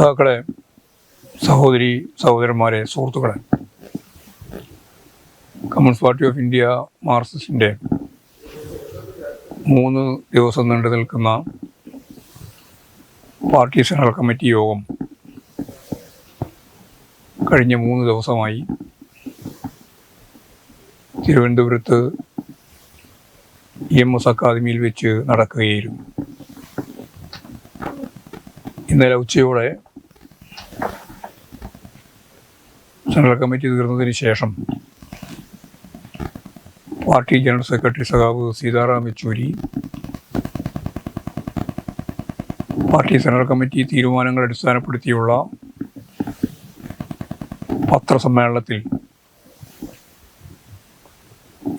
സഹാക്കളെ സഹോദരി സഹോദരന്മാരെ സുഹൃത്തുക്കളെ കമ്മ്യൂണിസ്റ്റ് പാർട്ടി ഓഫ് ഇന്ത്യ മാർക്സിസ്റ്റിന്റെ മൂന്ന് ദിവസം നീണ്ടു നിൽക്കുന്ന പാർട്ടി സെൻട്രൽ കമ്മിറ്റി യോഗം കഴിഞ്ഞ മൂന്ന് ദിവസമായി തിരുവനന്തപുരത്ത് ഇ എം എസ് അക്കാദമിയിൽ വെച്ച് നടക്കുകയായിരുന്നു. ഇന്നലെ ഉച്ചയോടെ ജനറൽ കമ്മിറ്റി തീർന്നതിന് ശേഷം പാർട്ടി ജനറൽ സെക്രട്ടറി സഖാവ് Sitaram Yechury party central committee തീരുമാനങ്ങൾ അടിസ്ഥാനപ്പെടുത്തിയുള്ള പത്രസമ്മേളനത്തിൽ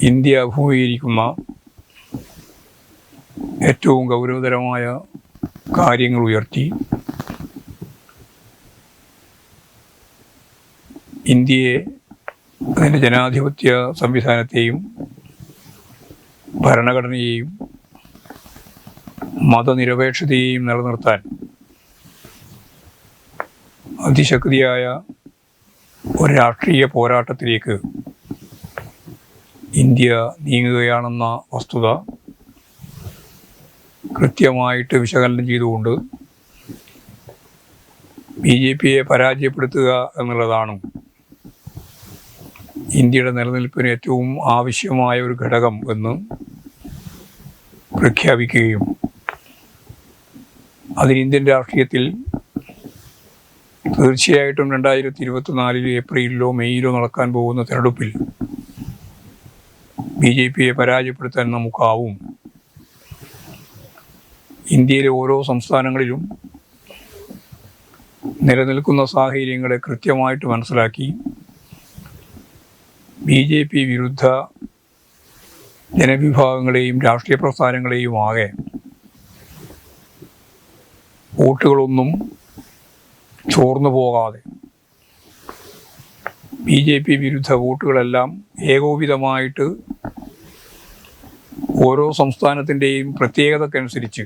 ഇന്ത്യ അഭിമുഖീകരിക്കുന്ന ഏറ്റവും ഗൗരവതരമായ കാര്യങ്ങൾ ഉയർത്തി ഇന്ത്യയെ അതിന്റെ ജനാധിപത്യ സംവിധാനത്തെയും ഭരണഘടനയെയും മതനിരപേക്ഷതയെയും നിലനിർത്താൻ അതിശക്തിയായ ഒരു രാഷ്ട്രീയ പോരാട്ടത്തിലേക്ക് ഇന്ത്യ നീങ്ങുകയാണെന്ന വസ്തുത കൃത്യമായിട്ട് വിശകലനം ചെയ്തുകൊണ്ട് ബി ജെ പിയെ പരാജയപ്പെടുത്തുക എന്നുള്ളതാണ് ഇന്ത്യയുടെ നിലനിൽപ്പിന് ഏറ്റവും ആവശ്യമായ ഒരു ഘടകം എന്ന് പ്രഖ്യാപിക്കുകയും അതിന് ഇന്ത്യൻ രാഷ്ട്രീയത്തിൽ തീർച്ചയായിട്ടും രണ്ടായിരത്തി ഇരുപത്തിനാലിൽ ഏപ്രിലിലോ മെയ്യിലോ നടക്കാൻ പോകുന്ന തെരഞ്ഞെടുപ്പിൽ ബി ജെ പിയെ പരാജയപ്പെടുത്താൻ നമുക്കാവും. ഇന്ത്യയിലെ ഓരോ സംസ്ഥാനങ്ങളിലും നിലനിൽക്കുന്ന സാഹചര്യങ്ങളെ കൃത്യമായിട്ട് മനസ്സിലാക്കി ബി ജെ പി വിരുദ്ധ ജനവിഭാഗങ്ങളെയും രാഷ്ട്രീയ പ്രസ്ഥാനങ്ങളെയും ആകെ വോട്ടുകളൊന്നും ചോർന്നു പോകാതെ ബി ജെ പി വിരുദ്ധ വോട്ടുകളെല്ലാം ഏകോപിതമായിട്ട് ഓരോ സംസ്ഥാനത്തിന്റെയും പ്രത്യേകതക്കനുസരിച്ച്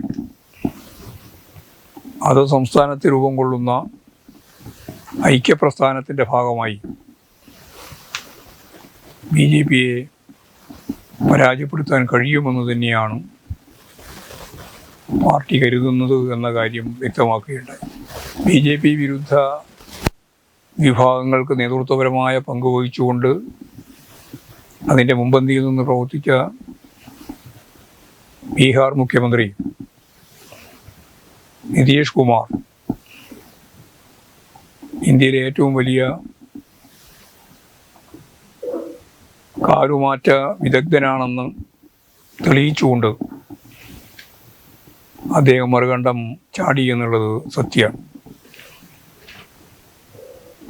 അത് സംസ്ഥാനത്ത് രൂപം കൊള്ളുന്ന ഐക്യപ്രസ്ഥാനത്തിന്റെ ഭാഗമായി ബി ജെ പിയെ പരാജയപ്പെടുത്താൻ കഴിയുമെന്ന് തന്നെയാണ് പാർട്ടി കരുതുന്നത് എന്ന കാര്യം വ്യക്തമാക്കുകയുണ്ടായി. ബി ജെ പി വിരുദ്ധ വിഭാഗങ്ങൾക്ക് നേതൃത്വപരമായ പങ്ക് വഹിച്ചുകൊണ്ട് അതിന്റെ മുമ്പന്തിയിൽ നിന്ന് പ്രവർത്തിച്ച ബീഹാർ മുഖ്യമന്ത്രി നിതീഷ് കുമാർ ഇന്ത്യയിലെ ഏറ്റവും വലിയ കാലുമാറ്റ വിദഗ്ധനാണെന്ന് തെളിയിച്ചുകൊണ്ട് അദ്ദേഹം മറുകണ്ഠം ചാടി എന്നുള്ളത് സത്യമാണ്.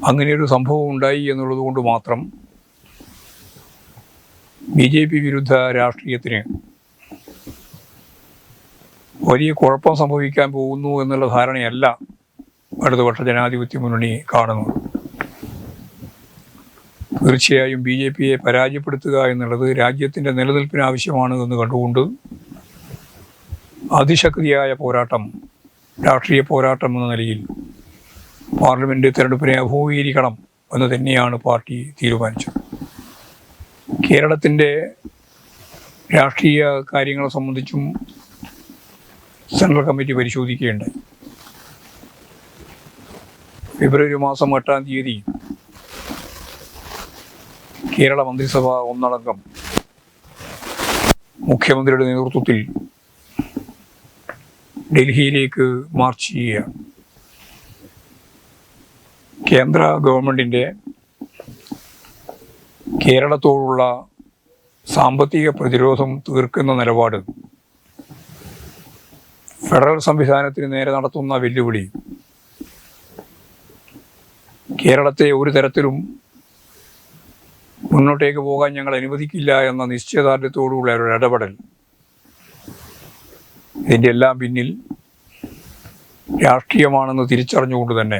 അങ്ങനെയൊരു സംഭവം ഉണ്ടായി എന്നുള്ളത് കൊണ്ട് മാത്രം ബി ജെ പി വിരുദ്ധ രാഷ്ട്രീയത്തിന് വലിയ കുഴപ്പം സംഭവിക്കാൻ പോകുന്നു എന്നുള്ള ധാരണയല്ല ഇടതുപക്ഷ ജനാധിപത്യ മുന്നണി കാണുന്നത്. തീർച്ചയായും ബി ജെ പിയെ പരാജയപ്പെടുത്തുക എന്നുള്ളത് രാജ്യത്തിന്റെ നിലനിൽപ്പിന് ആവശ്യമാണ് എന്ന് കണ്ടുകൊണ്ട് അതിശക്തിയായ പോരാട്ടം രാഷ്ട്രീയ പോരാട്ടം എന്ന നിലയിൽ പാർലമെന്റ് തിരഞ്ഞെടുപ്പിനെ അഭിമുഖീകരിക്കണം എന്ന് തന്നെയാണ് പാർട്ടി തീരുമാനിച്ചത്. കേരളത്തിന്റെ രാഷ്ട്രീയ കാര്യങ്ങളെ സംബന്ധിച്ചും സെൻട്രൽ കമ്മിറ്റി പരിശോധിക്കുകയുണ്ടായി ഫെബ്രുവരി മാസം എട്ടാം തീയതി കേരള മന്ത്രിസഭ ഒന്നടങ്കം മുഖ്യമന്ത്രിയുടെ നേതൃത്വത്തിൽ ഡൽഹിയിലേക്ക് മാർച്ച് ചെയ്യുക കേന്ദ്ര ഗവൺമെന്റിന്റെ കേരളത്തോടുള്ള സാമ്പത്തിക പ്രതിരോധം തീർക്കുന്ന നിലപാട് ഫെഡറൽ സംവിധാനത്തിന് നേരെ നടത്തുന്ന വെല്ലുവിളി കേരളത്തെ ഒരു തരത്തിലും മുന്നോട്ടേക്ക് പോകാൻ ഞങ്ങൾ അനുവദിക്കില്ല എന്ന നിശ്ചയദാർഢ്യത്തോടുള്ള ഒരു ഇടപെടൽ ഇതിന്റെ എല്ലാം പിന്നിൽ രാഷ്ട്രീയമാണെന്ന് തിരിച്ചറിഞ്ഞുകൊണ്ട് തന്നെ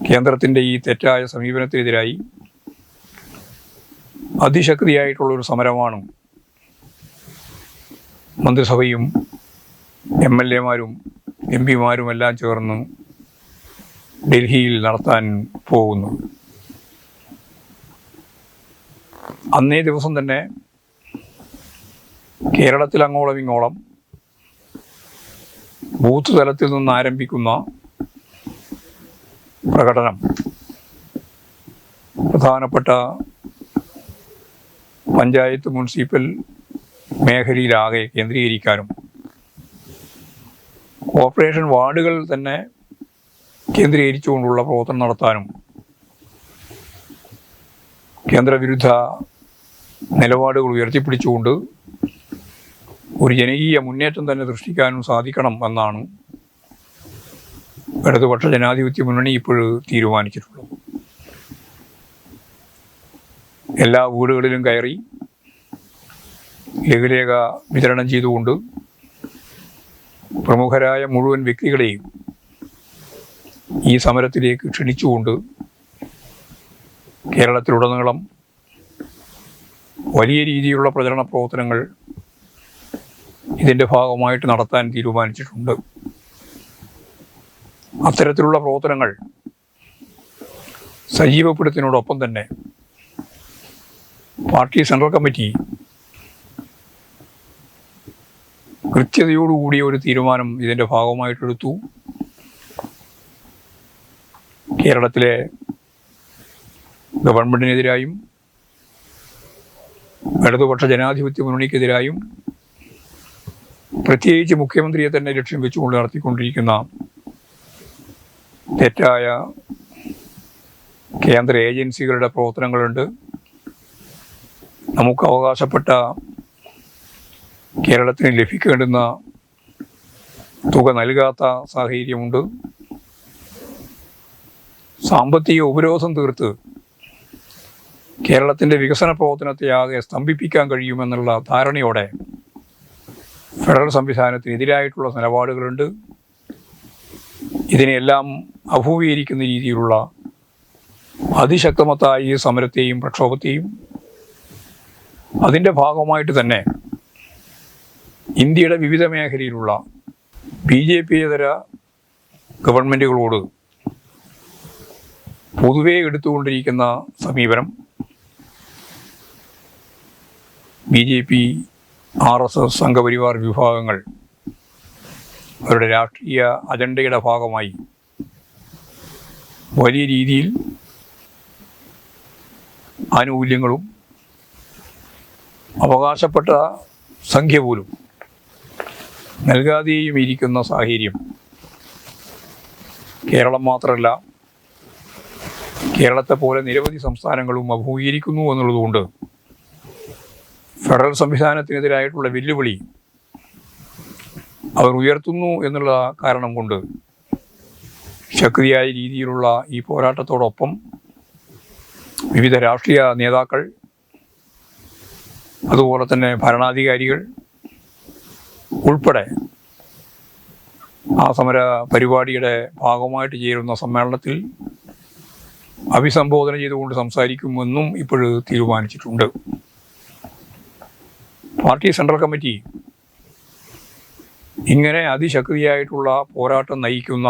കേന്ദ്രത്തിന്റെ ഈ തെറ്റായ സമീപനത്തിനെതിരായി അതിശക്തിയായിട്ടുള്ളൊരു സമരമാണ് മന്ത്രിസഭയും എം എൽ എമാരും എം പിമാരുമെല്ലാം ചേർന്ന് ഡൽഹിയിൽ നടത്താൻ പോകുന്നു അന്നേ ദിവസം തന്നെ കേരളത്തിൽ അങ്ങോളം ഇങ്ങോളം ബൂത്ത് തലത്തിൽ നിന്ന് ആരംഭിക്കുന്ന പ്രകടനം പ്രധാനപ്പെട്ട പഞ്ചായത്ത് മുനിസിപ്പൽ മേഖലയിലാകെ കേന്ദ്രീകരിക്കാനും കോർപ്പറേഷൻ വാർഡുകൾ തന്നെ കേന്ദ്രീകരിച്ചുകൊണ്ടുള്ള പ്രവർത്തനം നടത്താനും കേന്ദ്രവിരുദ്ധ നിലപാടുകൾ ഉയർത്തിപ്പിടിച്ചുകൊണ്ട് ഒരു ജനകീയ മുന്നേറ്റം തന്നെ സൃഷ്ടിക്കാനും സാധിക്കണം എന്നാണ് ഇടതുപക്ഷ ജനാധിപത്യ മുന്നണി ഇപ്പോൾ തീരുമാനിച്ചിട്ടുള്ളത്. എല്ലാ വീടുകളിലും കയറി ലഘുലേഖ വിതരണം ചെയ്തുകൊണ്ട് പ്രമുഖരായ മുഴുവൻ വ്യക്തികളെയും ഈ സമരത്തിലേക്ക് ക്ഷണിച്ചുകൊണ്ട് കേരളത്തിലുടനീളം വലിയ രീതിയിലുള്ള പ്രചരണ പ്രവർത്തനങ്ങൾ ഇതിന്റെ ഭാഗമായിട്ട് നടത്താൻ തീരുമാനിച്ചിട്ടുണ്ട്. അത്തരത്തിലുള്ള പ്രവർത്തനങ്ങൾ സജീവപ്പെടുത്തിനോടൊപ്പം തന്നെ പാർട്ടി സെൻട്രൽ കമ്മിറ്റി കൃത്യതയോടുകൂടിയ ഒരു തീരുമാനം ഇതിന്റെ ഭാഗമായിട്ടെടുത്തു. കേരളത്തിലെ ഗവൺമെന്റിനെതിരായും ഇടതുപക്ഷ ജനാധിപത്യ മുന്നണിക്കെതിരായും പ്രത്യേകിച്ച് മുഖ്യമന്ത്രിയെ തന്നെ ലക്ഷ്യം വെച്ചുകൊണ്ട് നടത്തിക്കൊണ്ടിരിക്കുന്ന തെറ്റായ കേന്ദ്ര ഏജൻസികളുടെ പ്രവർത്തനങ്ങളുണ്ട്. നമുക്ക് അവകാശപ്പെട്ട കേരളത്തിന് ലഭിക്കേണ്ടുന്ന തുക നൽകാത്ത സാഹചര്യമുണ്ട്. സാമ്പത്തിക ഉപരോധം തീർത്ത് കേരളത്തിന്റെ വികസന പ്രവർത്തനത്തെ ആകെ സ്തംഭിപ്പിക്കാൻ കഴിയുമെന്നുള്ള ധാരണയോടെ ഫെഡറൽ സംവിധാനത്തിനെതിരായിട്ടുള്ള നിലപാടുകളുണ്ട്. ഇതിനെല്ലാം അഭിമുഖീകരിക്കുന്ന രീതിയിലുള്ള അതിശക്തമത്തായ ഈ സമരത്തെയും പ്രക്ഷോഭത്തെയും അതിന്റെ ഭാഗമായിട്ട് തന്നെ ഇന്ത്യയുടെ വിവിധ മേഖലയിലുള്ള ബി ജെ പി ഇതര ഗവൺമെന്റുകളോട് പൊതുവേ എടുത്തുകൊണ്ടിരിക്കുന്ന സമീപനം B J P R S S Sangh Parivar വിഭാഗങ്ങൾ അവരുടെ രാഷ്ട്രീയ അജണ്ടയുടെ ഭാഗമായി വലിയ രീതിയിൽ ആനുകൂല്യങ്ങളും അവകാശപ്പെട്ട സംഖ്യ പോലും നൽകാതെയും ഇരിക്കുന്ന സാഹചര്യം കേരളം മാത്രമല്ല കേരളത്തെ പോലെ നിരവധി സംസ്ഥാനങ്ങളും അഭിമുഖീകരിക്കുന്നു എന്നുള്ളതുകൊണ്ട് ഫെഡറൽ സംവിധാനത്തിനെതിരായിട്ടുള്ള വെല്ലുവിളി അവർ ഉയർത്തുന്നു എന്നുള്ള കാരണം കൊണ്ട് ശക്തിയായ രീതിയിലുള്ള ഈ പോരാട്ടത്തോടൊപ്പം വിവിധ രാഷ്ട്രീയ നേതാക്കൾ അതുപോലെ തന്നെ ഭരണാധികാരികൾ ഉൾപ്പെടെ ആ സമര പരിപാടിയുടെ ഭാഗമായിട്ട് ചേരുന്ന സമ്മേളനത്തിൽ അഭിസംബോധന ചെയ്തുകൊണ്ട് സംസാരിക്കുമെന്നും ഇപ്പോൾ തീരുമാനിച്ചിട്ടുണ്ട്. പാർട്ടി സെൻട്രൽ കമ്മിറ്റി ഇങ്ങനെ അതിശക്തിയായിട്ടുള്ള പോരാട്ടം നയിക്കുന്ന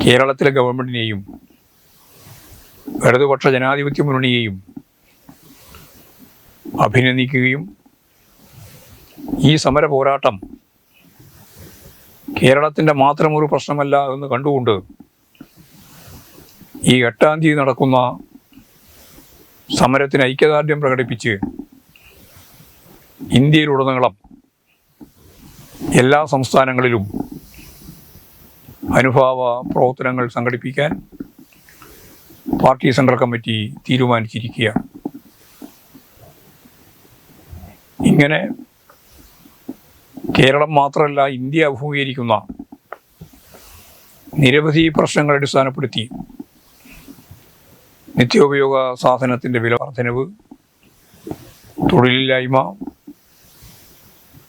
കേരളത്തിലെ ഗവൺമെന്റിനെയും ഇടതുപക്ഷ ജനാധിപത്യ മുന്നണിയെയും അഭിനന്ദിക്കുകയും ഈ സമര പോരാട്ടം കേരളത്തിന്റെ മാത്രം ഒരു പ്രശ്നമല്ല എന്ന് കണ്ടുകൊണ്ട് ഈ എട്ടാം തീയതി നടക്കുന്ന സമരത്തിന് ഐക്യദാർഢ്യം പ്രകടിപ്പിച്ച് ഇന്ത്യയിലുടനീളം എല്ലാ സംസ്ഥാനങ്ങളിലും അനുഭാവ പ്രവർത്തനങ്ങൾ സംഘടിപ്പിക്കാൻ പാർട്ടി സെൻട്രൽ കമ്മിറ്റി തീരുമാനിച്ചിരിക്കുകയാണ്. ഇങ്ങനെ കേരളം മാത്രമല്ല ഇന്ത്യ അഭിമുഖീകരിക്കുന്ന നിരവധി പ്രശ്നങ്ങൾ അടിസ്ഥാനപ്പെടുത്തി നിത്യോപയോഗ സാധനത്തിന്റെ വില വർധനവ് തൊഴിലില്ലായ്മ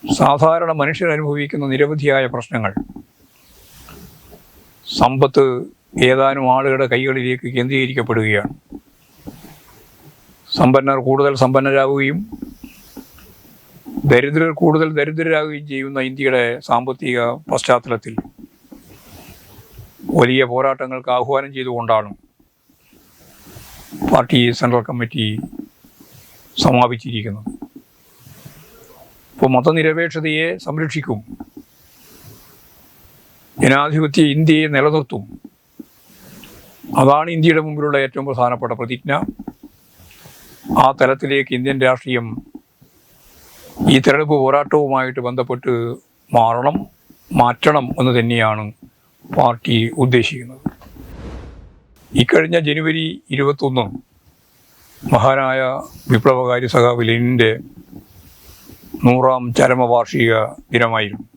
സാധാരണ മനുഷ്യൻ അനുഭവിക്കുന്ന നിരവധിയായ പ്രശ്നങ്ങൾ. സമ്പത്ത് ഏതാനും ആളുകളുടെ കൈകളിലേക്ക് കേന്ദ്രീകരിക്കപ്പെടുകയാണ്. സമ്പന്നർ കൂടുതൽ സമ്പന്നരാകുകയും ദരിദ്രർ കൂടുതൽ ദരിദ്രരാകുകയും ചെയ്യുന്ന ഇന്ത്യയുടെ സാമ്പത്തിക പശ്ചാത്തലത്തിൽ വലിയ പോരാട്ടങ്ങൾക്ക് ആഹ്വാനം ചെയ്തുകൊണ്ടാണ് പാർട്ടി സെൻട്രൽ കമ്മിറ്റി സമാപിച്ചിരിക്കുന്നത്. ഇപ്പോൾ മതനിരപേക്ഷതയെ സംരക്ഷിക്കും. ജനാധിപത്യ ഇന്ത്യയെ നിലനിർത്തും. അതാണ് ഇന്ത്യയുടെ മുമ്പിലുള്ള ഏറ്റവും പ്രധാനപ്പെട്ട പ്രതിജ്ഞ. ആ തലത്തിലേക്ക് ഇന്ത്യൻ രാഷ്ട്രീയം ഈ തെരഞ്ഞെടുപ്പ് പോരാട്ടവുമായിട്ട് ബന്ധപ്പെട്ട് മാറണം മാറ്റണം എന്ന് തന്നെയാണ് പാർട്ടി ഉദ്ദേശിക്കുന്നത്. ഇക്കഴിഞ്ഞ ജനുവരി ഇരുപത്തൊന്ന് മഹാനായ വിപ്ലവകാരി സഖാവ് ലെനിന്റെ നൂറാം ചരമവാർഷിക ദിനമായിരുന്നു.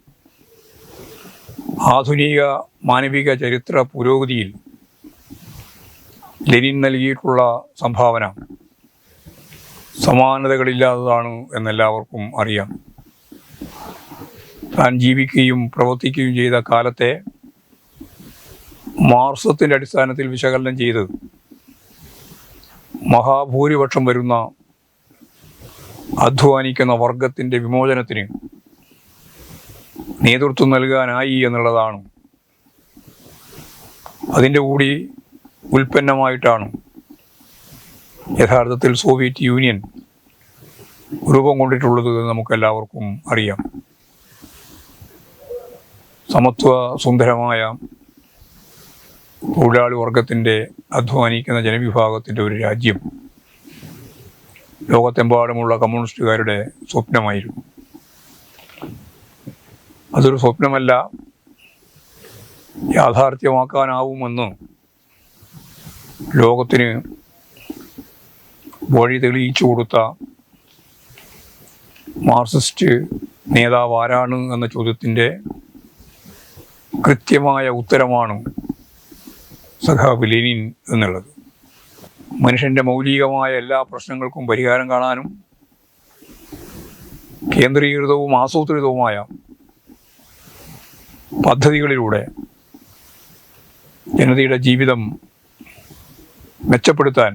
ആധുനിക മാനവിക ചരിത്ര പുരോഗതിയിൽ ലെനിൻ നൽകിയിട്ടുള്ള സംഭാവന സമാനതകളില്ലാത്തതാണ് എന്നെല്ലാവർക്കും അറിയാം. താൻ ജീവിക്കുകയും പ്രവർത്തിക്കുകയും ചെയ്ത കാലത്തെ മാർസത്തിന്റെ അടിസ്ഥാനത്തിൽ വിശകലനം ചെയ്ത് മഹാഭൂരിപക്ഷം വരുന്ന അധ്വാനിക്കുന്ന വർഗത്തിന്റെ വിമോചനത്തിന് നേതൃത്വം നൽകാനായി എന്നുള്ളതാണ്. അതിന്റെ കൂടി ഉൽപ്പന്നമായിട്ടാണ് യഥാർത്ഥത്തിൽ സോവിയറ്റ് യൂണിയൻ രൂപം കൊണ്ടിട്ടുള്ളത് എന്ന് നമുക്കെല്ലാവർക്കും അറിയാം. സമത്വ സുന്ദരമായ തൊഴിലാളി വർഗത്തിന്റെ അധ്വാനിക്കുന്ന ജനവിഭാഗത്തിന്റെ ഒരു രാജ്യം. ലോകത്തെമ്പാടുമുള്ള കമ്മ്യൂണിസ്റ്റുകാരുടെ സ്വപ്നമായിരുന്നു. അതൊരു സ്വപ്നമല്ല യാഥാർത്ഥ്യമാക്കാനാവുമെന്ന് ലോകത്തിന് വഴി തെളിയിച്ചു കൊടുത്ത മാർക്സിസ്റ്റ് നേതാവ് ആരാണ് എന്ന ചോദ്യത്തിന്റെ കൃത്യമായ ഉത്തരമാണ് സഖാവ് ലെനിൻ എന്നുള്ളത്. മനുഷ്യന്റെ മൗലികമായ എല്ലാ പ്രശ്നങ്ങൾക്കും പരിഹാരം കാണാനും കേന്ദ്രീകൃതവും ആസൂത്രിതവുമായ പദ്ധതികളിലൂടെ ജനതയുടെ ജീവിതം മെച്ചപ്പെടുത്താൻ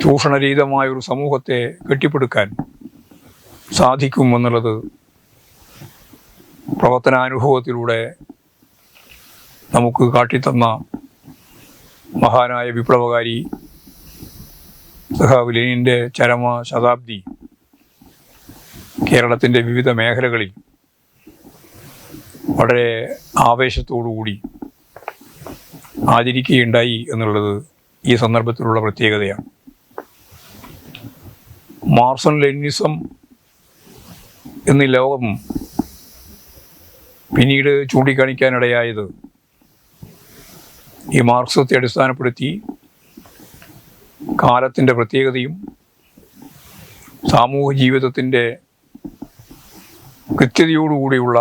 ചൂഷണരഹിതമായ ഒരു സമൂഹത്തെ കെട്ടിപ്പടുക്കാൻ സാധിക്കും എന്നുള്ളത് പ്രവർത്തനാനുഭവത്തിലൂടെ നമുക്ക് കാട്ടിത്തന്ന മഹാനായ വിപ്ലവകാരി ലെനിന്റെ ചരമ ശതാബ്ദി കേരളത്തിന്റെ വിവിധ മേഖലകളിൽ വളരെ ആവേശത്തോടുകൂടി ആചരിക്കുകയുണ്ടായി എന്നുള്ളത് ഈ സന്ദർഭത്തിലുള്ള പ്രത്യേകതയാണ്. മാർസൺ ലെനിസം എന്ന ലോകം പിന്നീട് ചൂണ്ടിക്കാണിക്കാനിടയായത് ഈ മാർക്സത്തെ അടിസ്ഥാനപ്പെടുത്തി കാലത്തിന്റെ പ്രത്യേകതയും സാമൂഹ്യ ജീവിതത്തിന്റെ കൃത്യതയോടുകൂടിയുള്ള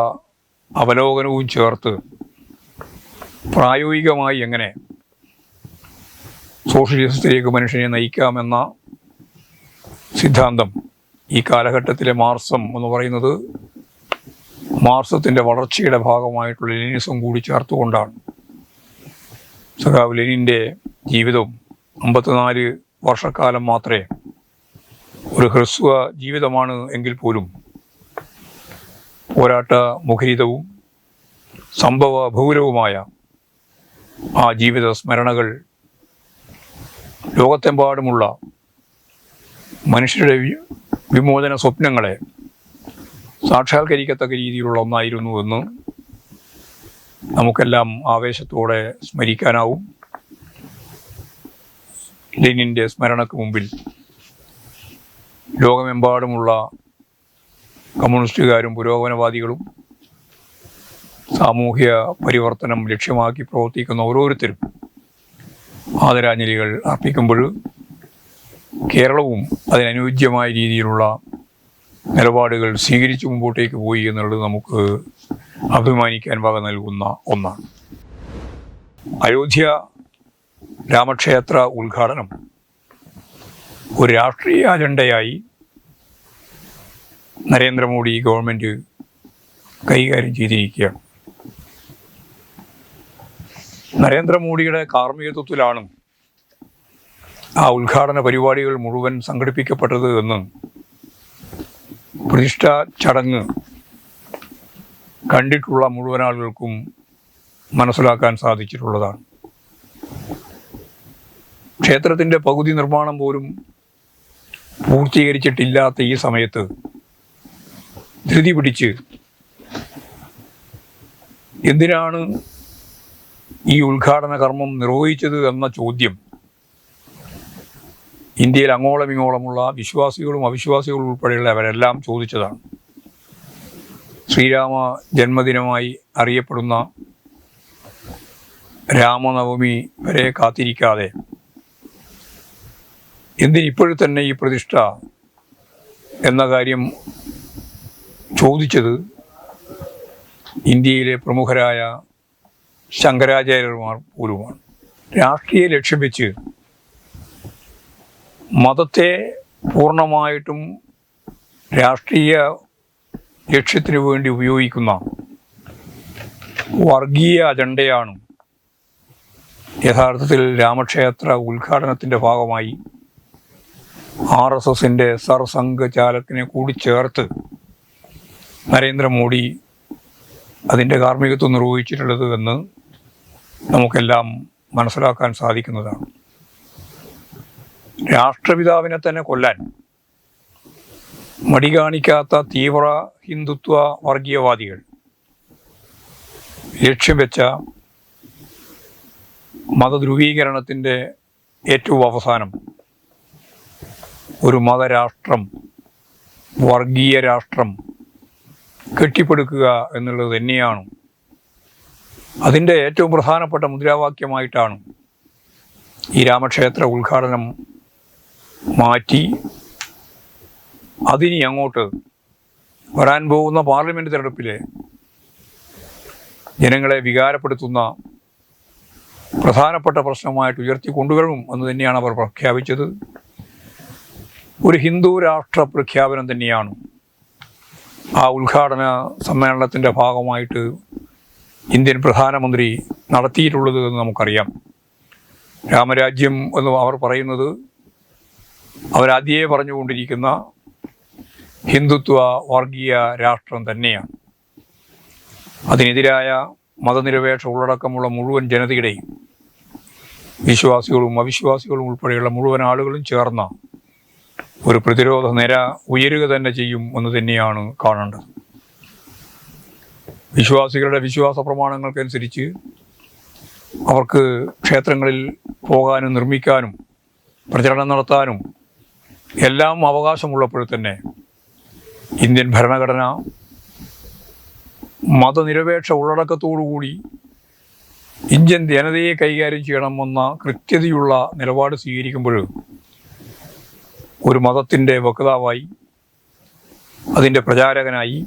അവലോകനവും ചേർത്ത് പ്രായോഗികമായി എങ്ങനെ സോഷ്യലിസത്തിലേക്ക് മനുഷ്യനെ നയിക്കാമെന്ന സിദ്ധാന്തം ഈ കാലഘട്ടത്തിലെ മാർസം എന്ന് പറയുന്നത് മാർസത്തിന്റെ വളർച്ചയുടെ ഭാഗമായിട്ടുള്ള ലെനിനിസം കൂടി ചേർത്തുകൊണ്ടാണ്. സഖാവ് ലെനിന്റെ ജീവിതവും അമ്പത്തിനാല് വർഷക്കാലം മാത്രമേ ഒരു ഹ്രസ്വ ജീവിതമാണ് എങ്കിൽ പോലും പോരാട്ട മുഖരിതവും സംഭവ ബഹുലവുമായ ആ ജീവിത സ്മരണകൾ ലോകത്തെമ്പാടുമുള്ള മനുഷ്യരുടെ വിമോചന സ്വപ്നങ്ങളെ സാക്ഷാത്കരിക്കത്തക്ക രീതിയിലുള്ള ഒന്നായിരുന്നു എന്ന് നമുക്കെല്ലാം ആവേശത്തോടെ സ്മരിക്കാനാവും. ലെനിന്റെ സ്മരണക്ക് മുമ്പിൽ ലോകമെമ്പാടുമുള്ള കമ്മ്യൂണിസ്റ്റുകാരും പുരോഗമനവാദികളും സാമൂഹ്യ പരിവർത്തനം ലക്ഷ്യമാക്കി പ്രവർത്തിക്കുന്ന ഓരോരുത്തരും ആദരാഞ്ജലികൾ അർപ്പിക്കുമ്പോൾ കേരളവും അതിനനുയോജ്യമായ രീതിയിലുള്ള നിലപാടുകൾ സ്വീകരിച്ചു മുമ്പോട്ടേക്ക് പോയി എന്നുള്ളത് നമുക്ക് അഭിമാനിക്കാൻ വക നൽകുന്ന ഒന്നാണ്. അയോധ്യ രാമക്ഷേത്ര ഉദ്ഘാടനം. ഒരു രാഷ്ട്രീയ അജണ്ടയായി നരേന്ദ്രമോദി ഗവൺമെന്റ് കൈകാര്യം ചെയ്തിരിക്കുകയാണ്. നരേന്ദ്രമോദിയുടെ കാർമ്മികത്വത്തിലാണ് ആ ഉദ്ഘാടന പരിപാടികൾ മുഴുവൻ സംഘടിപ്പിക്കപ്പെട്ടത് എന്ന് പ്രതിഷ്ഠ ചടങ്ങ് കണ്ടിട്ടുള്ള മുഴുവൻ ആളുകൾക്കും മനസ്സിലാക്കാൻ സാധിച്ചിട്ടുള്ളതാണ്. ക്ഷേത്രത്തിന്റെ പകുതി നിർമ്മാണം പോലും പൂർത്തീകരിച്ചിട്ടില്ലാത്ത ഈ സമയത്ത് ധൃതി പിടിച്ച് എന്തിനാണ് ഈ ഉദ്ഘാടന കർമ്മം നിർവഹിച്ചത് എന്ന ചോദ്യം ഇന്ത്യയിൽ അങ്ങോളം ഇങ്ങോളമുള്ള വിശ്വാസികളും അവിശ്വാസികളും ഉൾപ്പെടെയുള്ളവരെല്ലാം ചോദിച്ചതാണ്. ശ്രീരാമ ജന്മദിനമായി അറിയപ്പെടുന്ന രാമനവമി വരെ കാത്തിരിക്കാതെ എന്തിനിപ്പോഴും തന്നെ ഈ പ്രതിഷ്ഠ എന്ന കാര്യം ചോദിച്ചത് ഇന്ത്യയിലെ പ്രമുഖരായ ശങ്കരാചാര്യന്മാർ പോലുമാണ്. രാഷ്ട്രീയ ലക്ഷ്യം വെച്ച് മതത്തെ പൂർണമായിട്ടും രാഷ്ട്രീയ ലക്ഷ്യത്തിനു വേണ്ടി ഉപയോഗിക്കുന്ന വർഗീയ അജണ്ടയാണ് യഥാർത്ഥത്തിൽ രാമക്ഷേത്ര ഉദ്ഘാടനത്തിന്റെ ഭാഗമായി ആർ എസ് എസിന്റെ സർസംഘചാലത്തിനെ കൂടി ചേർത്ത് നരേന്ദ്രമോദി അതിന്റെ കാർമ്മികത്വം നിർവഹിച്ചിട്ടുള്ളത് എന്ന് നമുക്കെല്ലാം മനസ്സിലാക്കാൻ സാധിക്കുന്നതാണ്. രാഷ്ട്രപിതാവിനെ തന്നെ കൊല്ലാൻ മടി കാണിക്കാത്ത തീവ്ര ഹിന്ദുത്വ വർഗീയവാദികൾ ലക്ഷ്യം വെച്ച മതധ്രുവീകരണത്തിന്റെ ഏറ്റവും അവസാനം ഒരു മതരാഷ്ട്രം വർഗീയ രാഷ്ട്രം കെട്ടിപ്പടുക്കുക എന്നുള്ളത് തന്നെയാണ്. അതിന്റെ ഏറ്റവും പ്രധാനപ്പെട്ട മുദ്രാവാക്യമായിട്ടാണ് ഈ രാമക്ഷേത്ര ഉദ്ഘാടനം മാറ്റി അതിനി അങ്ങോട്ട് വരാൻ പോകുന്ന പാർലമെന്റ് തിരഞ്ഞെടുപ്പിലെ ജനങ്ങളെ വികാരപ്പെടുത്തുന്ന പ്രധാനപ്പെട്ട പ്രശ്നമായിട്ട് ഉയർത്തിക്കൊണ്ടുവരും എന്ന് തന്നെയാണ് അവർ പ്രഖ്യാപിച്ചത്. ഒരു ഹിന്ദു രാഷ്ട്ര പ്രഖ്യാപനം തന്നെയാണ്. ആ ഉദ്ഘാടന സമ്മേളനത്തിന്റെ ഭാഗമായിട്ട് ഇന്ത്യൻ പ്രധാനമന്ത്രി നടത്തിയിട്ടുള്ളത് എന്ന് നമുക്കറിയാം. രാമരാജ്യം എന്ന് അവർ പറയുന്നത് അവരാദ്യേ പറഞ്ഞുകൊണ്ടിരിക്കുന്ന ഹിന്ദുത്വ വർഗീയ രാഷ്ട്രം തന്നെയാണ്. അതിനെതിരായ മതനിരപേക്ഷ ഉള്ളടക്കമുള്ള മുഴുവൻ ജനതയുടെയും വിശ്വാസികളും അവിശ്വാസികളും ഉൾപ്പെടെയുള്ള മുഴുവൻ ആളുകളും ചേർന്ന ഒരു പ്രതിരോധ നിര ഉയരുക തന്നെ ചെയ്യും എന്ന് തന്നെയാണ് കാണേണ്ടത്. വിശ്വാസികളുടെ വിശ്വാസ പ്രമാണങ്ങൾക്കനുസരിച്ച് അവർക്ക് ക്ഷേത്രങ്ങളിൽ പോകാനും നിർമ്മിക്കാനും പ്രചരണം നടത്താനും എല്ലാം അവകാശമുള്ളപ്പോൾ തന്നെ ഇന്ത്യൻ ഭരണഘടന മതനിരപേക്ഷ ഉള്ളടക്കത്തോടുകൂടി ഇന്ത്യൻ ജനതയെ കൈകാര്യം ചെയ്യണമെന്ന കൃത്യതയുള്ള നിലപാട് സ്വീകരിക്കുമ്പോൾ ഒരു മതത്തിന്റെ വക്താവായി അതിന്റെ പ്രചാരകനായി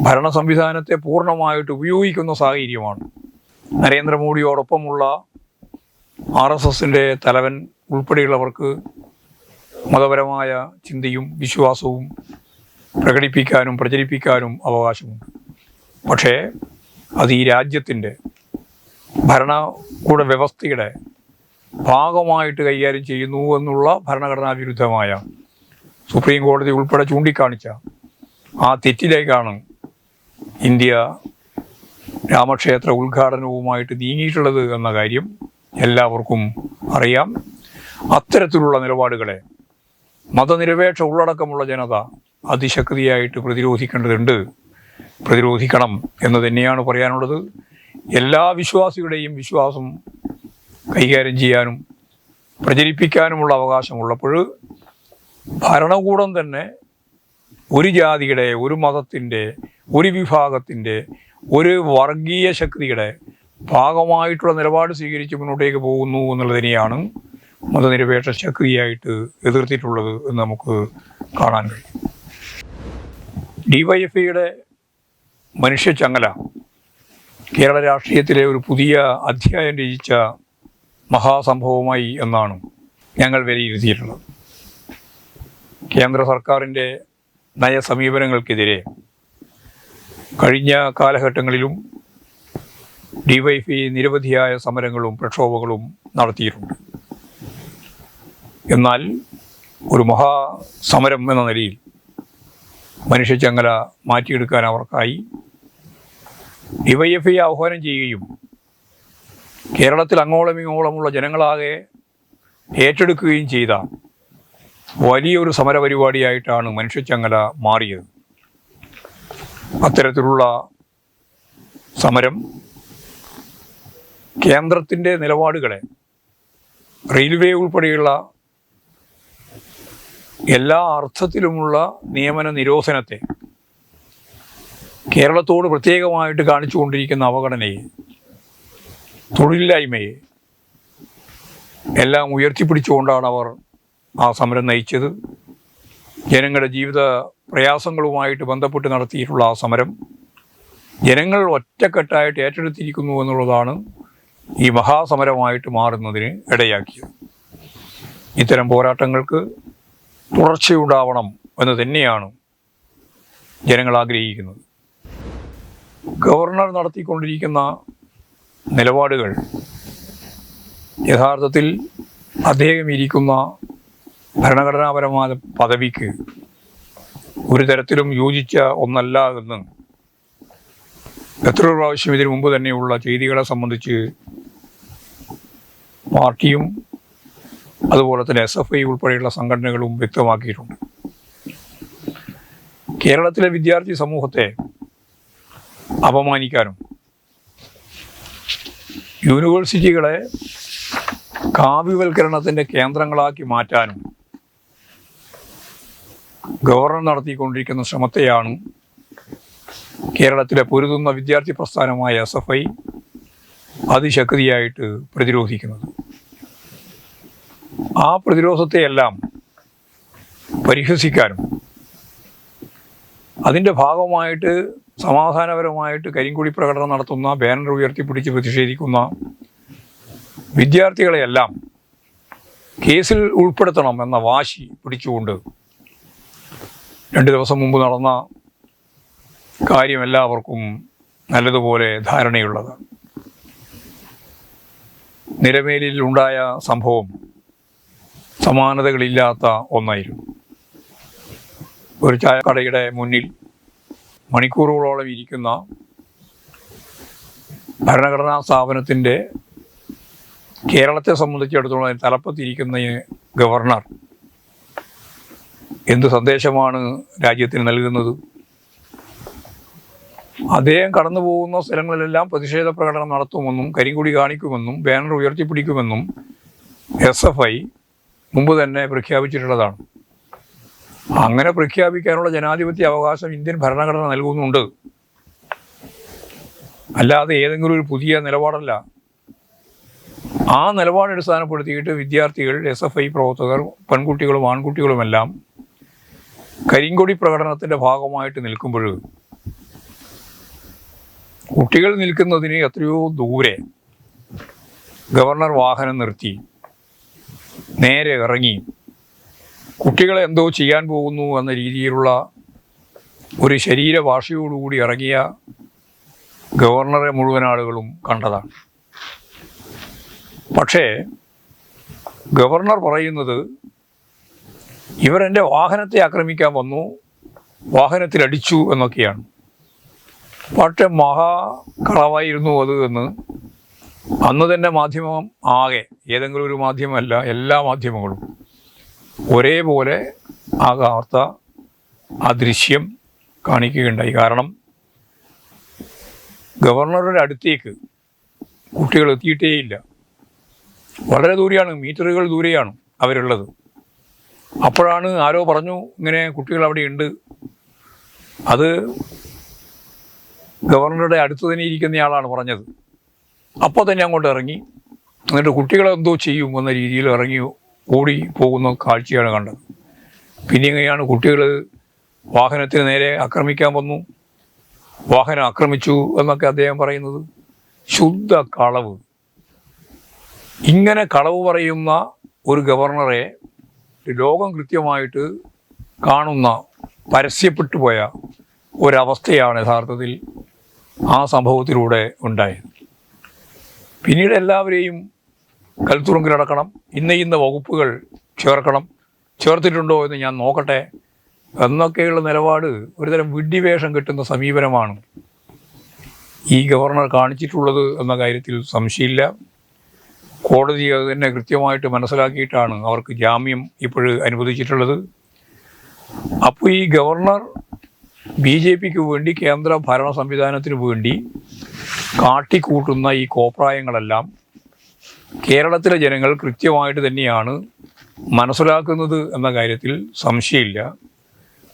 ഭരണ സംവിധാനത്തെ പൂർണമായിട്ട് ഉപയോഗിക്കുന്ന സാഹചര്യമാണ്. നരേന്ദ്രമോദിയോടൊപ്പമുള്ള ആർ എസ് എസിന്റെ തലവൻ ഉൾപ്പെടെയുള്ളവർക്ക് മതപരമായ ചിന്തയും വിശ്വാസവും പ്രകടിപ്പിക്കാനും പ്രചരിപ്പിക്കാനും അവകാശമുണ്ട്. പക്ഷേ അത് ഈ രാജ്യത്തിന്റെ ഭരണകൂട വ്യവസ്ഥയുടെ ഭാഗമായിട്ട് കൈകാര്യം ചെയ്യുന്നു എന്നുള്ള ഭരണഘടനാ വിരുദ്ധമായ സുപ്രീം കോടതി ഉൾപ്പെടെ ചൂണ്ടിക്കാണിച്ച ആ തെറ്റിലേക്കാണ് ഇന്ത്യ രാമക്ഷേത്ര ഉദ്ഘാടനവുമായിട്ട് നീങ്ങിയിട്ടുള്ളത് എന്ന കാര്യം എല്ലാവർക്കും അറിയാം. അത്തരത്തിലുള്ള നിലപാടുകളെ മതനിരപേക്ഷ ഉള്ളടക്കമുള്ള ജനത അതിശക്തിയായിട്ട് പ്രതിരോധിക്കേണ്ടതുണ്ട്. പ്രതിരോധിക്കണം എന്ന് തന്നെയാണ് പറയാനുള്ളത്. എല്ലാ വിശ്വാസികളുടെയും വിശ്വാസം കൈകാര്യം ചെയ്യാനും പ്രചരിപ്പിക്കാനുമുള്ള അവകാശമുള്ളപ്പോൾ ഭരണകൂടം തന്നെ ഒരു ജാതിയുടെ ഒരു മതത്തിന്റെ ഒരു വിഭാഗത്തിന്റെ ഒരു വർഗീയ ശക്തിയുടെ ഭാഗമായിട്ടുള്ള നിലപാട് സ്വീകരിച്ച് മുന്നോട്ടേക്ക് പോകുന്നു എന്നുള്ളതിനെയാണ് മതനിരപേക്ഷ ശക്തിയായിട്ട് എതിർത്തിട്ടുള്ളത് എന്ന് നമുക്ക് കാണാൻ കഴിയും. ഡിവൈഎഫ്ഐയുടെ മനുഷ്യച്ചങ്ങല കേരള രാഷ്ട്രീയത്തിലെ ഒരു പുതിയ അധ്യായം രചിച്ച മഹാസംഭവമായി എന്നാണ് ഞങ്ങൾ വിലയിരുത്തിയിട്ടുള്ളത്. കേന്ദ്ര സർക്കാരിന്റെ നയസമീപനങ്ങൾക്കെതിരെ കഴിഞ്ഞ കാലഘട്ടങ്ങളിലും ഡിവൈഫി നിരവധിയായ സമരങ്ങളും പ്രക്ഷോഭങ്ങളും നടത്തിയിട്ടുണ്ട്. എന്നാൽ ഒരു മഹാസമരം എന്ന നിലയിൽ മനുഷ്യച്ചങ്ങല മാറ്റിയെടുക്കാൻ അവർക്കായി ഡിവൈഎഫ്ഐ ആഹ്വാനം ചെയ്യുകയും കേരളത്തിൽ അങ്ങോളം ഇങ്ങോളമുള്ള ജനങ്ങളാകെ ഏറ്റെടുക്കുകയും ചെയ്ത വലിയൊരു സമരപരിപാടിയായിട്ടാണ് മനുഷ്യച്ചങ്ങല മാറിയത്. അത്തരത്തിലുള്ള സമരം കേന്ദ്രത്തിന്റെ നിലപാടുകളെ റെയിൽവേ ഉൾപ്പെടെയുള്ള എല്ലാ അർത്ഥത്തിലുമുള്ള നിയമന നിരോധനത്തെ കേരളത്തോട് പ്രത്യേകമായിട്ട് കാണിച്ചുകൊണ്ടിരിക്കുന്ന അവഗണനയെ തൊഴിലില്ലായ്മയെ എല്ലാം ഉയർത്തിപ്പിടിച്ചുകൊണ്ടാണ് അവർ ആ സമരം നയിച്ചത്. ജനങ്ങളുടെ ജീവിത പ്രയാസങ്ങളുമായിട്ട് ബന്ധപ്പെട്ട് നടത്തിയിട്ടുള്ള ആ സമരം ജനങ്ങൾ ഒറ്റക്കെട്ടായിട്ട് ഏറ്റെടുത്തിരിക്കുന്നു എന്നുള്ളതാണ് ഈ മഹാസമരമായിട്ട് മാറുന്നതിന് ഇടയാക്കിയത്. ഇത്തരം പോരാട്ടങ്ങൾക്ക് തുടർച്ചയുണ്ടാവണം എന്ന് തന്നെയാണ് ജനങ്ങൾ ആഗ്രഹിക്കുന്നത്. ഗവർണർ നടത്തിക്കൊണ്ടിരിക്കുന്ന നിലപാടുകൾ. യഥാർത്ഥത്തിൽ അദ്ദേഹം ഇരിക്കുന്ന ഭരണഘടനാപരമായ പദവിക്ക് ഒരു തരത്തിലും യോജിച്ച ഒന്നല്ല എന്ന് എത്ര പ്രാവശ്യം ഇതിനു മുമ്പ് തന്നെയുള്ള ചെയ്തികളെ സംബന്ധിച്ച് പാർട്ടിയും അതുപോലെ തന്നെ എസ് എഫ് ഐ ഉൾപ്പെടെയുള്ള സംഘടനകളും വ്യക്തമാക്കിയിട്ടുണ്ട്. കേരളത്തിലെ വിദ്യാർത്ഥി സമൂഹത്തെ അപമാനിക്കാനും യൂണിവേഴ്സിറ്റികളെ കാവ്യവൽക്കരണത്തിന്റെ കേന്ദ്രങ്ങളാക്കി മാറ്റാനും ഗവർണർ നടത്തിക്കൊണ്ടിരിക്കുന്ന ശ്രമത്തെയാണ് കേരളത്തിലെ പൊരുതുന്ന വിദ്യാർത്ഥി പ്രസ്ഥാനമായ എസ് എഫ് ഐ അതിശക്തിയായിട്ട് പ്രതിരോധിക്കുന്നത്. ആ പ്രതിരോധത്തെയെല്ലാം പരിഹസിക്കാനും അതിന്റെ ഭാഗമായിട്ട് സമാധാനപരമായിട്ട് കരിങ്കുടി പ്രകടനം നടത്തുന്ന ബാനർ ഉയർത്തിപ്പിടിച്ച് പ്രതിഷേധിക്കുന്ന വിദ്യാർത്ഥികളെയെല്ലാം കേസിൽ ഉൾപ്പെടുത്തണം എന്ന വാശി പിടിച്ചുകൊണ്ട് രണ്ട് ദിവസം മുമ്പ് നടന്ന കാര്യം എല്ലാവർക്കും നല്ലതുപോലെ ധാരണയുള്ളതാണ് നിലമേലിൽ ഉണ്ടായ സംഭവം സമാനതകളില്ലാത്ത ഒന്നായിരുന്നു. ഒരു ചായക്കടയുടെ മുന്നിൽ മണിക്കൂറുകളോളം ഇരിക്കുന്ന ഭരണഘടനാ സ്ഥാപനത്തിന്റെ കേരളത്തെ സംബന്ധിച്ചിടത്തോളം തലപ്പത്തിരിക്കുന്ന ഗവർണർ എന്ത് സന്ദേശമാണ് രാജ്യത്തിന് നൽകുന്നത്? അദ്ദേഹം കടന്നു പോകുന്ന സ്ഥലങ്ങളിലെല്ലാം പ്രതിഷേധ പ്രകടനം നടത്തുമെന്നും കരിങ്കുടി കാണിക്കുമെന്നും ബാനർ ഉയർത്തിപ്പിടിക്കുമെന്നും എസ് എഫ് ഐ മുമ്പ് തന്നെ പ്രഖ്യാപിച്ചിട്ടുള്ളതാണ്. അങ്ങനെ പ്രഖ്യാപിക്കാനുള്ള ജനാധിപത്യ അവകാശം ഇന്ത്യൻ ഭരണഘടന നൽകുന്നുണ്ട്. അല്ലാതെ ഏതെങ്കിലും ഒരു പുതിയ നിലപാടല്ല. ആ നിലപാട് അടിസ്ഥാനപ്പെടുത്തിയിട്ട് വിദ്യാർത്ഥികൾ എസ് എഫ് ഐ പ്രവർത്തകർ പെൺകുട്ടികളും ആൺകുട്ടികളുമെല്ലാം കരിങ്കൊടി പ്രകടനത്തിന്റെ ഭാഗമായിട്ട് നിൽക്കുമ്പോൾ കുട്ടികൾ നിൽക്കുന്നതിന് എത്രയോ ദൂരെ ഗവർണർ വാഹനം നിർത്തി നേരെ ഇറങ്ങി കുട്ടികളെ എന്തോ ചെയ്യാൻ പോകുന്നു എന്ന രീതിയിലുള്ള ഒരു ശരീരഭാഷയോടുകൂടി ഇറങ്ങിയ ഗവർണറെ മുഴുവൻ ആളുകളും കണ്ടതാണ്. പക്ഷേ ഗവർണർ പറയുന്നത് ഇവരെന്റെ വാഹനത്തെ ആക്രമിക്കാൻ വന്നു വാഹനത്തിലടിച്ചു എന്നൊക്കെയാണ്. പക്ഷേ മഹാ കളവായിരുന്നു അത് എന്ന് അന്ന് തന്നെ മാധ്യമം ആകെ ഏതെങ്കിലും ഒരു മാധ്യമമല്ല എല്ലാ മാധ്യമങ്ങളും ഒരേപോലെ ആ വാർത്ത ആ ദൃശ്യം കാണിക്കുകയുണ്ടായി. കാരണം ഗവർണറുടെ അടുത്തേക്ക് കുട്ടികൾ എത്തിയിട്ടേയില്ല. വളരെ ദൂരെയാണ് മീറ്ററുകൾ ദൂരെയാണ് അവരുള്ളത്. അപ്പോഴാണ് ആരോ പറഞ്ഞു ഇങ്ങനെ കുട്ടികൾ അവിടെ ഉണ്ട്. അത് ഗവർണറുടെ അടുത്ത് തന്നെ ഇരിക്കുന്നയാളാണ് പറഞ്ഞത്. അപ്പോൾ തന്നെ അങ്ങോട്ട് ഇറങ്ങി. എന്നിട്ട് കുട്ടികളെന്തോ ചെയ്യും എന്ന രീതിയിൽ ഇറങ്ങി ഓടി പോകുന്ന കാഴ്ചയാണ് കണ്ടത്. പിന്നെ എങ്ങനെയാണ് കുട്ടികൾ വാഹനത്തിന് നേരെ ആക്രമിക്കാൻ വന്നു? വാഹനം ആക്രമിച്ചു എന്നൊക്കെ അദ്ദേഹം പറയുന്നത് ശുദ്ധ കളവ്. ഇങ്ങനെ കളവ് പറയുന്ന ഒരു ഗവർണറെ ലോകം കൃത്യമായിട്ട് കാണുന്ന പരസ്യപ്പെട്ടു പോയ ഒരവസ്ഥയാണ് യഥാർത്ഥത്തിൽ ആ സംഭവത്തിലൂടെ ഉണ്ടായത്. പിന്നീട് എല്ലാവരെയും കൽത്തുറുങ്കിലടക്കണം ഇന്ന ഇന്ന വകുപ്പുകൾ ചേർക്കണം. ചേർത്തിട്ടുണ്ടോ എന്ന് ഞാൻ നോക്കട്ടെ. എന്നൊക്കെയുള്ള നിലപാട് ഒരുതരം വിഡ്ഢിവേഷം കിട്ടുന്ന സമീപനമാണ് ഈ ഗവർണർ കാണിച്ചിട്ടുള്ളത് എന്ന കാര്യത്തിൽ സംശയമില്ല. കോടതി അത് തന്നെ കൃത്യമായിട്ട് മനസ്സിലാക്കിയിട്ടാണ് അവർക്ക് ജാമ്യം ഇപ്പോൾ അനുവദിച്ചിട്ടുള്ളത്. അപ്പോൾ ഈ ഗവർണർ ബി ജെ പിക്ക് വേണ്ടി കേന്ദ്ര ഭരണ സംവിധാനത്തിന് വേണ്ടി കാട്ടിക്കൂട്ടുന്ന ഈ കോപ്രായങ്ങളെല്ലാം കേരളത്തിലെ ജനങ്ങൾ കൃത്യമായിട്ട് തന്നെയാണ് മനസ്സിലാക്കുന്നത് എന്ന കാര്യത്തിൽ സംശയമില്ല.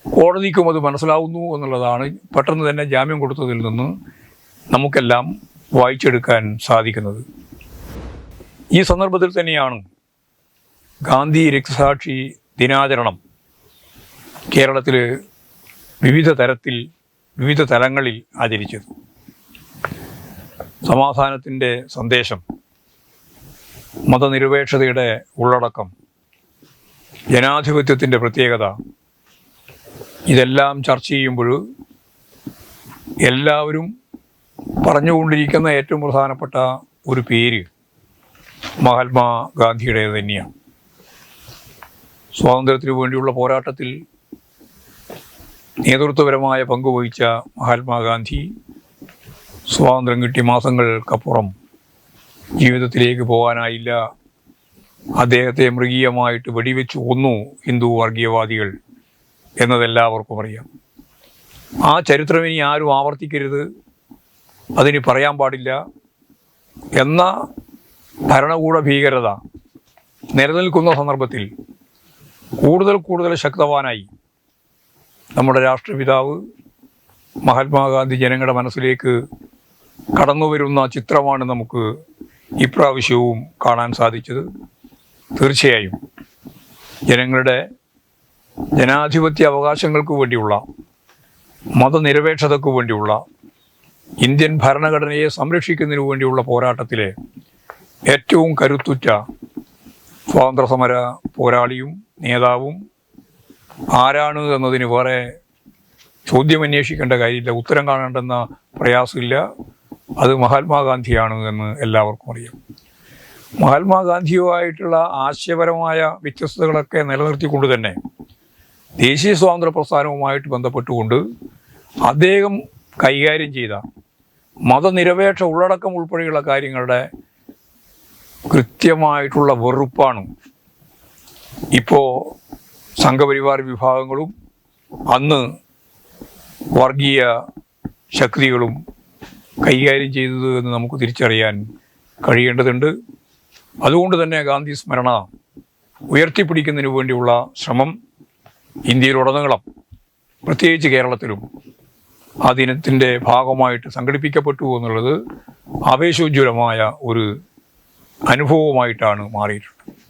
കോടതിക്കും അത് മനസ്സിലാവുന്നു എന്നുള്ളതാണ് പെട്ടെന്ന് തന്നെ ജാമ്യം കൊടുത്തതിൽ നിന്ന് നമുക്കെല്ലാം വായിച്ചെടുക്കാൻ സാധിക്കുന്നത്. ഈ സന്ദർഭത്തിൽ തന്നെയാണ് ഗാന്ധി രക്തസാക്ഷി ദിനാചരണം കേരളത്തിൽ വിവിധ തരത്തിൽ വിവിധ തലങ്ങളിൽ ആചരിച്ചത്. സമാധാനത്തിന്റെ സന്ദേശം മതനിരപേക്ഷതയുടെ ഉള്ളടക്കം ജനാധിപത്യത്തിന്റെ പ്രത്യേകത ഇതെല്ലാം ചർച്ച ചെയ്യുമ്പോൾ എല്ലാവരും പറഞ്ഞുകൊണ്ടിരിക്കുന്ന ഏറ്റവും പ്രധാനപ്പെട്ട ഒരു പേര് മഹാത്മാ ഗാന്ധിയുടെ തന്നെയാണ്. സ്വാതന്ത്ര്യത്തിനു വേണ്ടിയുള്ള പോരാട്ടത്തിൽ നേതൃത്വപരമായ പങ്കുവഹിച്ച മഹാത്മാഗാന്ധി സ്വാതന്ത്ര്യം കിട്ടിയ മാസങ്ങൾക്കപ്പുറം ജീവിതത്തിലേക്ക് പോകാനായില്ല. അദ്ദേഹത്തെ മൃഗീയമായിട്ട് വെടിവെച്ചു കൊന്നു ഹിന്ദു വർഗീയവാദികൾ എന്നതെല്ലാവർക്കും അറിയാം. ആ ചരിത്രം ഇനി ആരും ആവർത്തിക്കരുത്. അതിന് പറയാൻ പാടില്ല. എന്ന ഭരണകൂട ഭീകരത നിലനിൽക്കുന്ന സന്ദർഭത്തിൽ കൂടുതൽ കൂടുതൽ ശക്തവാനായി നമ്മുടെ രാഷ്ട്രപിതാവ് മഹാത്മാഗാന്ധി ജനങ്ങളുടെ മനസ്സിലേക്ക് കടന്നു വരുന്ന ചിത്രമാണ് നമുക്ക് ഇപ്രാവശ്യവും കാണാൻ സാധിച്ചത് തീർച്ചയായും. ജനങ്ങളുടെ ജനാധിപത്യ അവകാശങ്ങൾക്ക് വേണ്ടിയുള്ള മതനിരപേക്ഷതയ്ക്ക് വേണ്ടിയുള്ള ഇന്ത്യൻ ഭരണഘടനയെ സംരക്ഷിക്കുന്നതിന് വേണ്ടിയുള്ള പോരാട്ടത്തിലെ ഏറ്റവും കരുത്തുറ്റ സ്വാതന്ത്ര്യസമര പോരാളിയും നേതാവും ആരാണ് എന്നതിന് വേറെ ചോദ്യം അന്വേഷിക്കേണ്ട കാര്യമില്ല. ഉത്തരം കാണേണ്ടെന്ന പ്രയാസമില്ല. അത് മഹാത്മാഗാന്ധിയാണ് എന്ന് എല്ലാവർക്കും അറിയാം. മഹാത്മാഗാന്ധിയുമായിട്ടുള്ള ആശയപരമായ വ്യത്യസ്തതകളൊക്കെ നിലനിർത്തിക്കൊണ്ട് തന്നെ ദേശീയ സ്വാതന്ത്ര്യ പ്രസ്ഥാനവുമായിട്ട് ബന്ധപ്പെട്ടുകൊണ്ട് അദ്ദേഹം കൈകാര്യം ചെയ്ത മതനിരപേക്ഷ ഉള്ളടക്കം ഉൾപ്പെടെയുള്ള കാര്യങ്ങളുടെ കൃത്യമായിട്ടുള്ള വെറുപ്പാണ് ഇപ്പോൾ സംഘപരിവാർ വിഭാഗങ്ങളും അന്ന് വർഗീയ ശക്തികളും കൈകാര്യം ചെയ്തത് എന്ന് നമുക്ക് തിരിച്ചറിയാൻ കഴിയേണ്ടതുണ്ട്. അതുകൊണ്ട് തന്നെ ഗാന്ധി സ്മരണ ഉയർത്തിപ്പിടിക്കുന്നതിന് വേണ്ടിയുള്ള ശ്രമം ഇന്ത്യയിലുടനീളം പ്രത്യേകിച്ച് കേരളത്തിലും ആ ദിനത്തിന്റെ ഭാഗമായിട്ട് സംഘടിപ്പിക്കപ്പെട്ടു എന്നുള്ളത് ആവേശോജ്വലമായ ഒരു അനുഭവമായിട്ടാണ് മാറിയിട്ടുള്ളത്.